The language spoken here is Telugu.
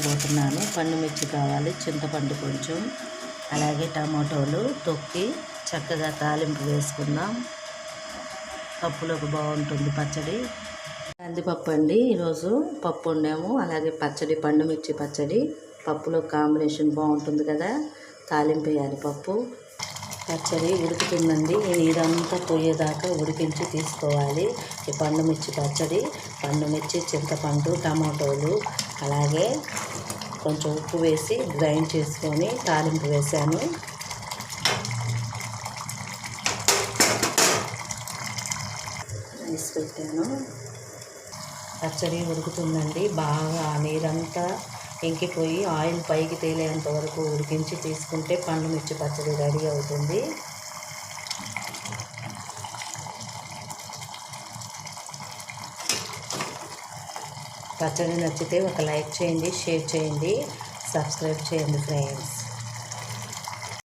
చేసుకోబోతున్నాను పండు మిర్చి కావాలి చింతపండు కొంచెం అలాగే టమాటోలు తొక్కి చక్కగా తాలింపు వేసుకుందాం. పప్పులోకి బాగుంటుంది పచ్చడి. కందిపప్పు అండి ఈరోజు పప్పు వండాము. అలాగే పచ్చడి పండు మిర్చి పచ్చడి. పప్పులో కాంబినేషన్ బాగుంటుంది కదా తాలింపు వేయాలి పప్పు. పచ్చడి ఉడుకుతుందండి ఈ నీరంతా పోయేదాకా ఉడికించి తీసుకోవాలి. ఈ పండుమిర్చి పచ్చడి పండుమిర్చి చింతపండు టమాటోలు అలాగే కొంచెం ఉప్పు వేసి గ్రైండ్ చేసుకొని తాలింపు వేసాను. వేసి పెట్టాను పచ్చడి ఉడుకుతుందండి. బాగా నీరంతా ఇంకిపోయి ఆయిల్ పైకి తేలేంత వరకు ఉడికించి తీసుకుంటే పండు మిర్చి పచ్చడి రెడీ అవుతుంది. పచ్చడి నచ్చితే ఒక లైక్ చేయండి షేర్ చేయండి సబ్స్క్రైబ్ చేయండి ఫ్రెండ్స్.